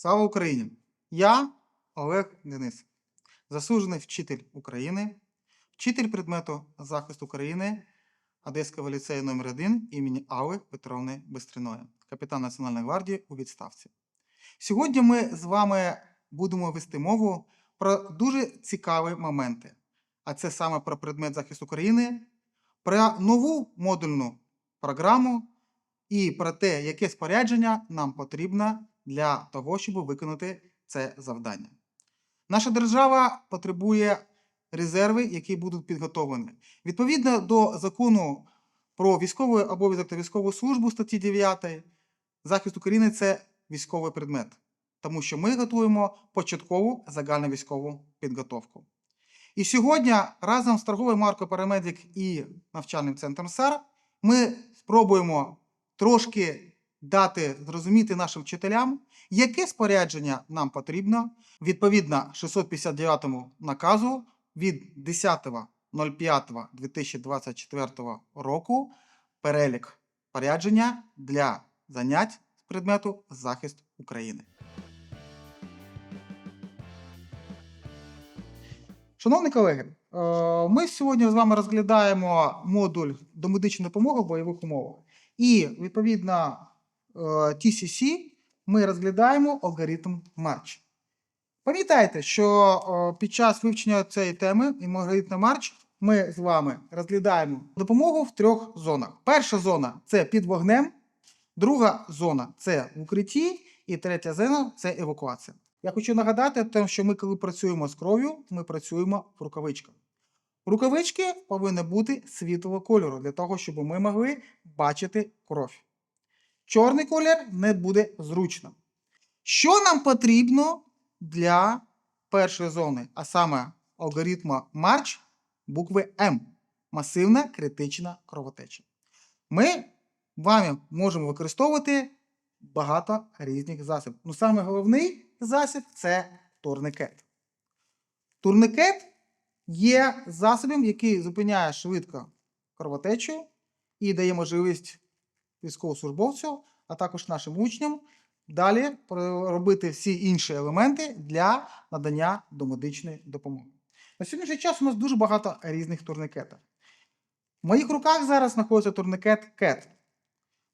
Слава Україні! Я Олег Денис, заслужений вчитель України, вчитель предмету захист України Одеського ліцею номер 1 імені Алли Петровни Бестриної, капітан Національної гвардії у відставці. Сьогодні ми з вами будемо вести мову про дуже цікаві моменти, а це саме про предмет захист України, про нову модульну програму і про те, яке спорядження нам потрібно для того, щоб виконати це завдання. Наша держава потребує резерви, які будуть підготовлені. Відповідно до закону про військовий обов'язок та військову службу статті 9, захист України це військовий предмет, тому що ми готуємо початкову загальновійськову підготовку. І сьогодні разом з торговою маркою Парамедик і навчальним центром САР ми спробуємо трошки дати зрозуміти нашим вчителям, яке спорядження нам потрібно відповідно 659 наказу від 10.05.2024 року перелік спорядження для занять з предмету захист України. Шановні колеги, е, ми сьогодні з вами розглядаємо модуль домедичної допомоги в бойових умовах. І відповідно TCC ми розглядаємо алгоритм Марч. Пам'ятайте, що е, під час вивчення цієї теми і алгоритму Марч ми з вами розглядаємо допомогу в трьох зонах. Перша зона це під вогнем, друга зона це в укритті, і третя зона це евакуація. Я хочу нагадати, що ми, коли працюємо з кров'ю, ми працюємо в рукавичках. Рукавички повинні бути світлого кольору для того, щоб ми могли бачити кров. Чорний колір не буде зручно. Що нам потрібно для першої зони, а саме алгоритму Марч букви М масивна критична кровотеча? Ми вами можемо використовувати багато різних засобів. Ну, саме головний засіб це турникет. Турникет є засобом, який зупиняє швидко кровотечу і дає можливість військовослужбовцю, а також нашим учням далі робити всі інші елементи для надання домедичної допомоги. На сьогоднішній час у нас дуже багато різних турникетів. В моїх руках зараз знаходиться турникет CAT.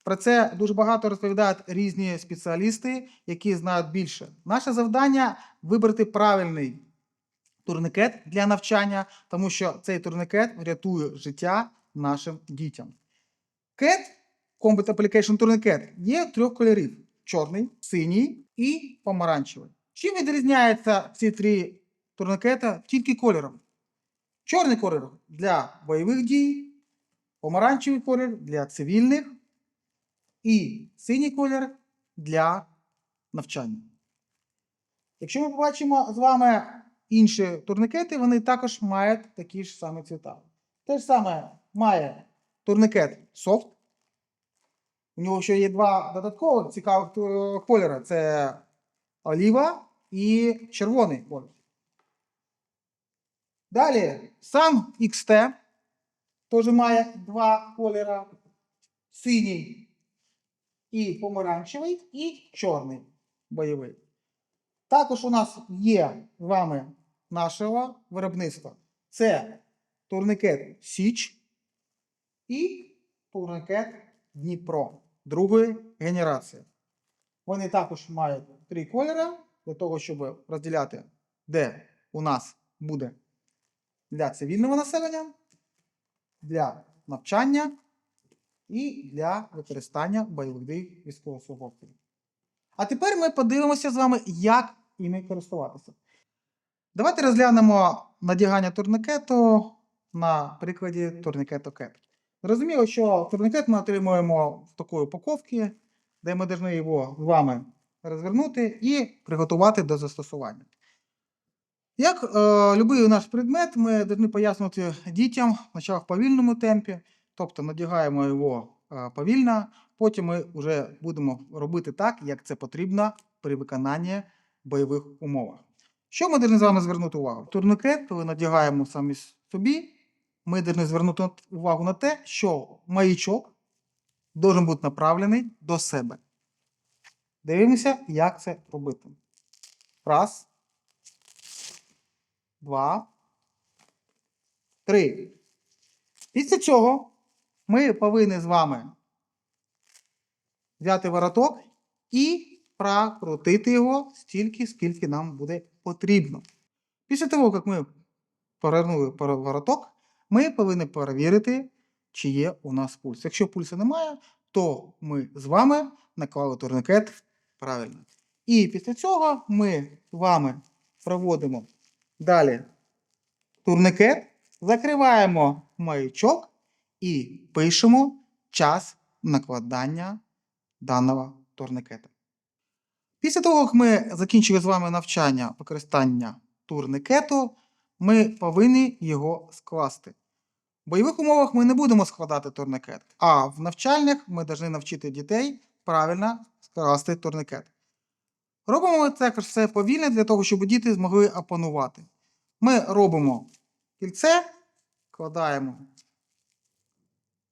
Про це дуже багато розповідають різні спеціалісти, які знають більше. Наше завдання вибрати правильний турникет для навчання, тому що цей турникет врятує життя нашим дітям. CAT, Combat Application Tourniquet, є трьох кольорів: чорний, синій і помаранчевий. Чим відрізняються ці три турникети тільки кольором? Чорний колір для бойових дій, помаранчевий колір для цивільних і синій колір для навчання. Якщо ми побачимо з вами інші турникети, вони також мають такі ж самі цвіта. Те ж саме має турникет софт. У нього ще є два додаткових цікавих кольори: це оліва і червоний колір. Далі сам XT теж має два кольори: синій і помаранчевий, і чорний бойовий. Також у нас є з вами нашого виробництва. Це турникет Січ і турникет Дніпро другої генерації. Вони також мають три кольори для того, щоб розділяти, де у нас буде для цивільного населення, для навчання і для використання бойових військовослужбовців. А тепер ми подивимося з вами, як іми користуватися. Давайте розглянемо надягання турникету на прикладі турникету CAT. Зрозуміло, що турникет ми отримуємо в такої упаковці, де ми повинні його з вами розвернути і приготувати до застосування. Як е, будь-який наш предмет, ми повинні пояснювати дітям спочатку в повільному темпі, тобто надягаємо його е, повільно, потім ми вже будемо робити так, як це потрібно при виконанні бойових умовах. Що ми повинні з вами звернути увагу? Турникет, коли надягаємо самі собі, ми повинні звернути увагу на те, що маячок должен бути направлений до себе. Дивимося, як це робити. Раз. Два. Три. Після цього ми повинні з вами взяти вороток і прокрутити його стільки, скільки нам буде потрібно. Після того, як ми повернули вороток, ми повинні перевірити, чи є у нас пульс. Якщо пульсу немає, то ми з вами наклали турникет правильно. І після цього ми з вами проводимо далі турникет, закриваємо маячок і пишемо час накладання даного турникета. Після того, як ми закінчили з вами навчання використання турникету, ми повинні його скласти. В бойових умовах ми не будемо складати турникет, а в навчальних ми повинні навчити дітей правильно скласти турникет. Робимо це все повільно для того, щоб діти змогли опанувати. Ми робимо кільце, кладаємо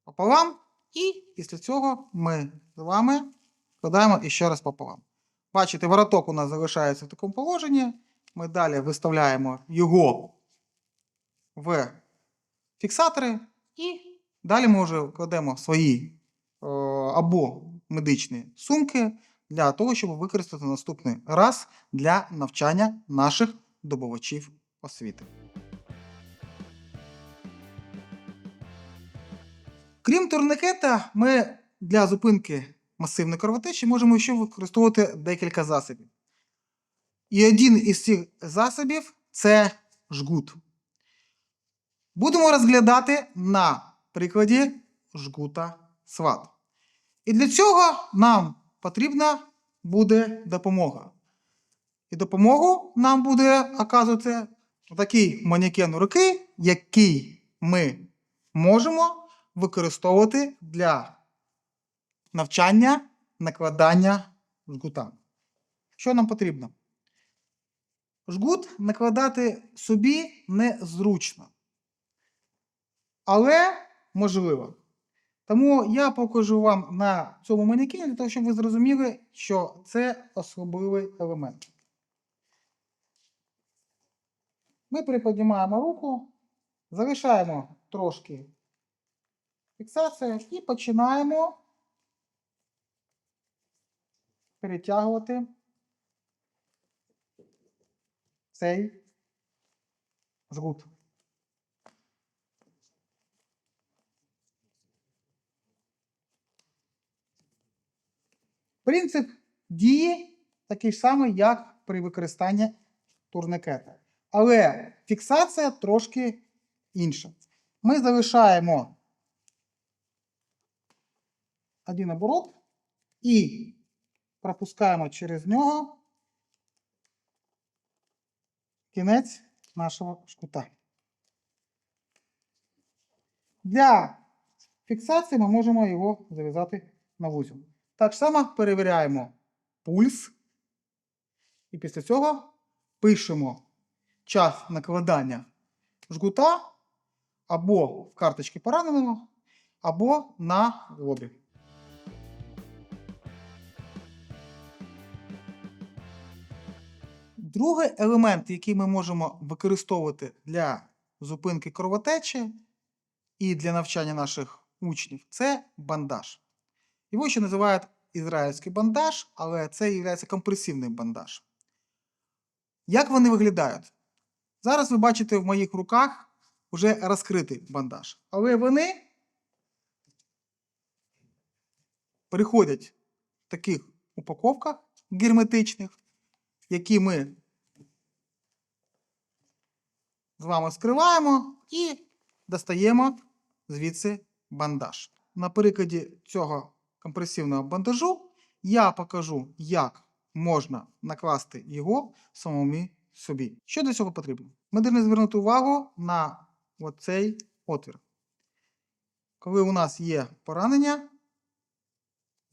пополам, і після цього ми з вами складаємо іще раз пополам. Бачите, вороток у нас залишається в такому положенні. Ми далі виставляємо його в фіксатори, і далі ми вже кладемо свої е, або медичні сумки для того, щоб використати наступний раз для навчання наших добувачів освіти. Крім турникета, ми для зупинки масивної кровотечі можемо ще використовувати декілька засобів. І один із цих засобів це жгут. Будемо розглядати на прикладі жгута сват. І для цього нам потрібна буде допомога. І допомогу нам буде оказувати такий манекен руки, який ми можемо використовувати для навчання накладання жгута. Що нам потрібно? Жгут накладати собі незручно. Але можливо. Тому я покажу вам на цьому манекені, для того, щоб ви зрозуміли, що це особливий елемент. Ми приподнімаємо руку, залишаємо трошки фіксацію і починаємо перетягувати цей жгут. Принцип дії такий самий, як при використанні турникета. Але фіксація трошки інша. Ми залишаємо один оборот і пропускаємо через нього кінець нашого шкута. Для фіксації ми можемо його зав'язати на вузол. Так само перевіряємо пульс. І після цього пишемо час накладання жгута або в карточці пораненого, або на лобі. Другий елемент, який ми можемо використовувати для зупинки кровотечі і для навчання наших учнів, це бандаж. Його ще називають ізраїльський бандаж, але це є компресивний бандаж. Як вони виглядають? Зараз ви бачите в моїх руках вже розкритий бандаж. Але вони приходять в таких упаковках герметичних, які ми з вами скриваємо і достаємо звідси бандаж. На прикладі цього компресивного бандажу я покажу, як можна накласти його самому собі. Що для цього потрібно? Ми повинні звернути увагу на оцей отвір. Коли у нас є поранення,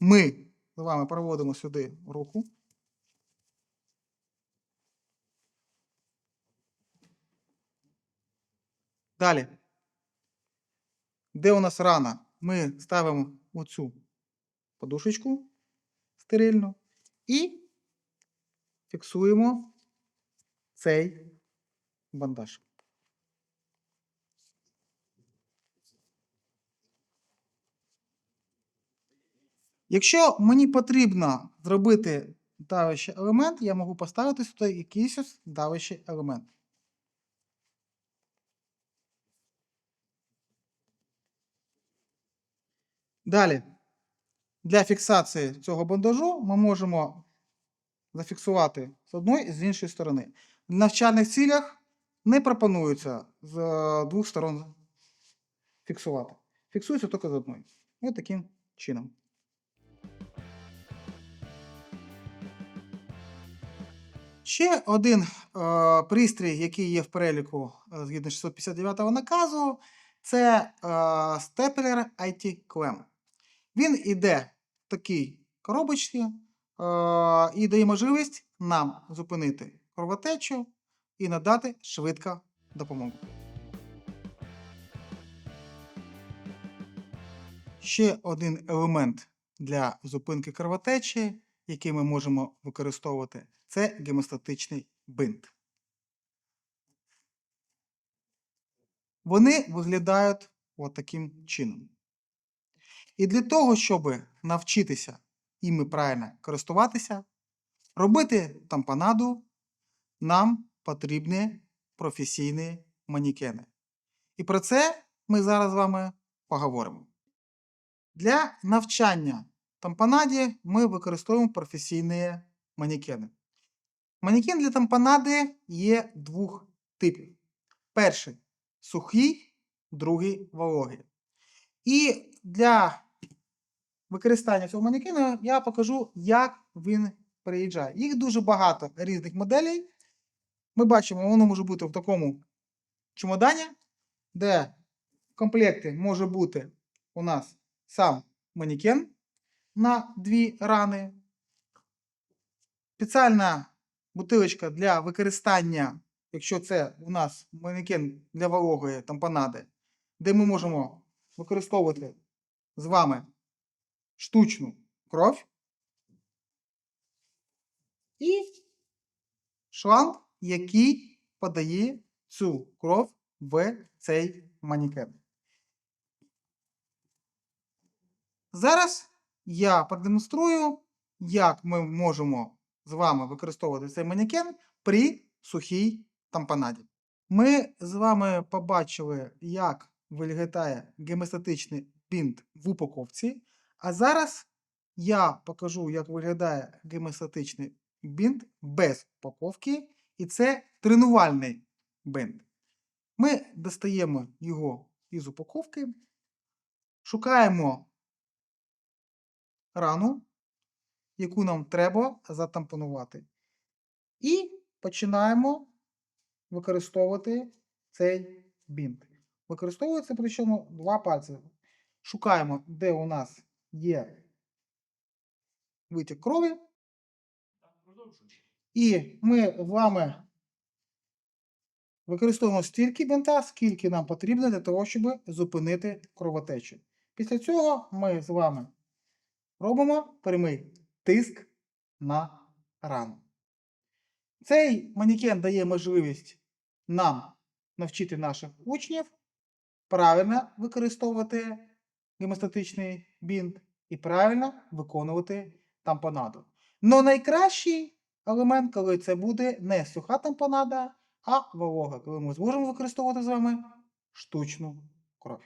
ми з вами проводимо сюди руку. Далі. Де у нас рана? Ми ставимо оцю подушечку стерильну і фіксуємо цей бандаж. Якщо мені потрібно зробити давящий елемент, я можу поставити сюди якийсь ось давящий елемент. Далі, для фіксації цього бандажу ми можемо зафіксувати з одної і з іншої сторони. В навчальних цілях не пропонується з е, двох сторон фіксувати. Фіксується тільки з одної. Ось таким чином. Ще один е, пристрій, який є в переліку е, згідно 659-го наказу, це е, степлер IT Clamp. Він іде такій коробочці е, і дає можливість нам зупинити кровотечу і надати швидко допомогу. Ще один елемент для зупинки кровотечі, який ми можемо використовувати, це гемостатичний бинт. Вони виглядають от таким чином. І для того, щоб навчитися іми правильно користуватися, робити тампонаду, нам потрібні професійні манікени. І про це ми зараз з вами поговоримо. Для навчання тампонаді ми використовуємо професійні манікени. Манекен для тампонади є двох типів. Перший сухий, другий вологий. І для використання цього манекена я покажу, як він приїжджає. Їх дуже багато різних моделей. Ми бачимо, воно може бути в такому чемодані, де в комплекті може бути у нас сам манекен на дві рани. Спеціальна бутилочка для використання, якщо це у нас манекен для вологої тампонади, де ми можемо використовувати з вами штучну кров і шланг, який подає цю кров в цей манекен. Зараз я продемонструю, як ми можемо з вами використовувати цей манекен при сухій тампонаді. Ми з вами побачили, як виглядає гемостатичний бінт в упаковці. А зараз я покажу, як виглядає гемостатичний бінт без упаковки, і це тренувальний бинт. Ми достаємо його із упаковки, шукаємо рану, яку нам треба затампонувати. І починаємо використовувати цей бінт. Використовується причому два пальці. Шукаємо, де у нас є витік крові. І ми з вами використовуємо стільки бінта, скільки нам потрібно для того, щоб зупинити кровотечу. Після цього ми з вами робимо прямий тиск на рану. Цей манекен дає можливість нам навчити наших учнів правильно використовувати гемостатичний бінт і правильно виконувати тампонаду. Но найкращий елемент, коли це буде не суха тампонада, а волога, коли ми зможемо використовувати з вами штучну кров.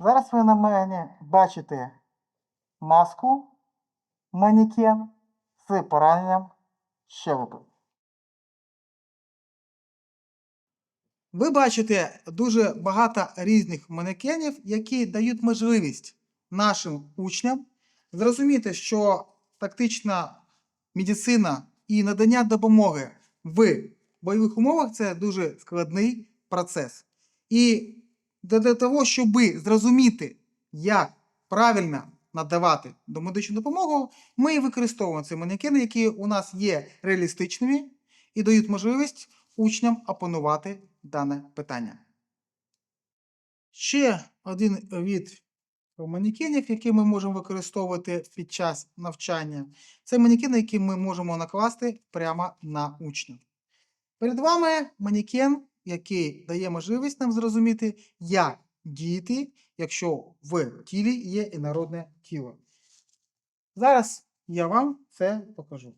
Зараз ви на мене бачите маску манекен з пораненням щелепи. Ви бачите дуже багато різних манекенів, які дають можливість нашим учням зрозуміти, що тактична медицина і надання допомоги в бойових умовах це дуже складний процес. І для того, щоб зрозуміти, як правильно надавати домедичну допомогу, ми використовуємо ці манекени, які у нас є реалістичними і дають можливість учням опанувати дане питання. Ще один від манекенів, які ми можемо використовувати під час навчання. Це манекени, які ми можемо накласти прямо на учня. Перед вами манекен, який дає можливість нам зрозуміти, як діяти, якщо в тілі є інородне тіло. Зараз я вам це покажу.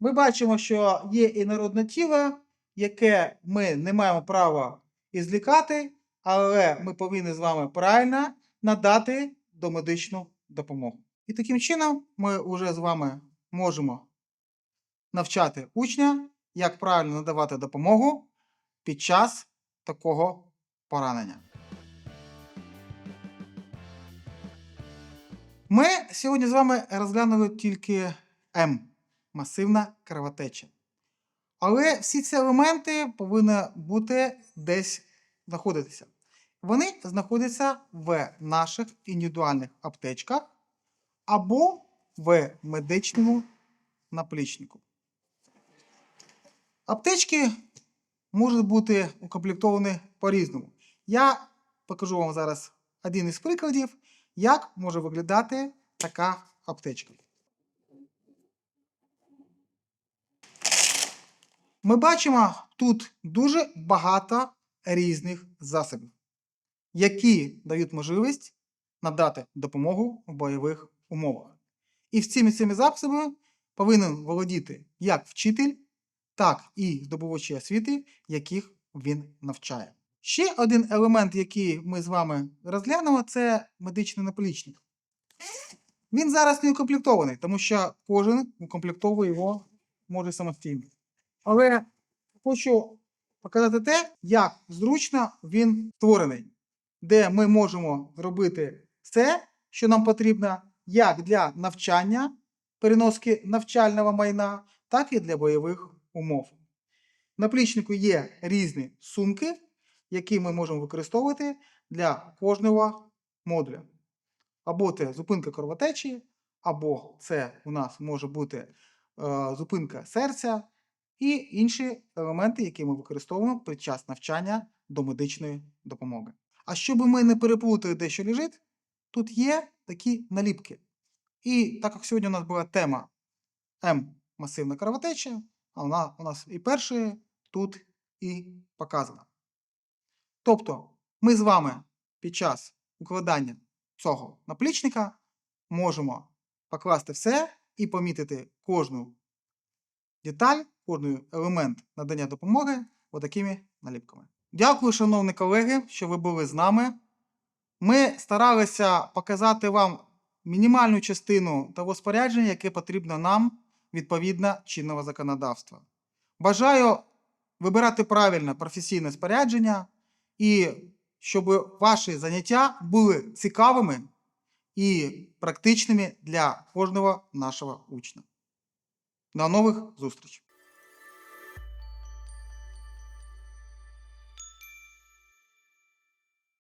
Ми бачимо, що є інородне тіло, яке ми не маємо права ізлікати, але ми повинні з вами правильно надати домедичну допомогу. І таким чином ми вже з вами можемо навчати учня, як правильно надавати допомогу під час такого поранення. Ми сьогодні з вами розглянули тільки М масивна кровотеча. Але всі ці елементи повинні бути десь знаходитися. Вони знаходяться в наших індивідуальних аптечках або в медичному наплічнику. Аптечки можуть бути укомплектовані по-різному. Я покажу вам зараз один із прикладів, як може виглядати така аптечка. Ми бачимо тут дуже багато різних засобів, які дають можливість надати допомогу в бойових умовах. І цими цими засобами повинен володіти як вчитель, так і здобувачі освіти, яких він навчає. Ще один елемент, який ми з вами розглянемо, це медичний наплічник. Він зараз не укомплектований, тому що кожен укомплектовує його може самостійно. Але хочу показати те, як зручно він створений, де ми можемо зробити все, що нам потрібно, як для навчання, переноски навчального майна, так і для бойових умов. В наплічнику є різні сумки, які ми можемо використовувати для кожного модуля. Або це зупинка кровотечі, або це у нас може бути е, зупинка серця і інші елементи, які ми використовуємо під час навчання до медичної допомоги. А щоб ми не переплутали, де що лежить, тут є такі наліпки. І так як сьогодні у нас була тема М масивна кровотеча, а вона у нас і першою тут і показана. Тобто, ми з вами під час укладання цього наплічника можемо покласти все і помітити кожну деталь, кожний елемент надання допомоги отакими наліпками. Дякую, шановні колеги, що ви були з нами. Ми старалися показати вам мінімальну частину того спорядження, яке потрібно нам відповідно чинного законодавства. Бажаю вибирати правильне професійне спорядження і щоб ваші заняття були цікавими і практичними для кожного нашого учня. До нових зустрічей!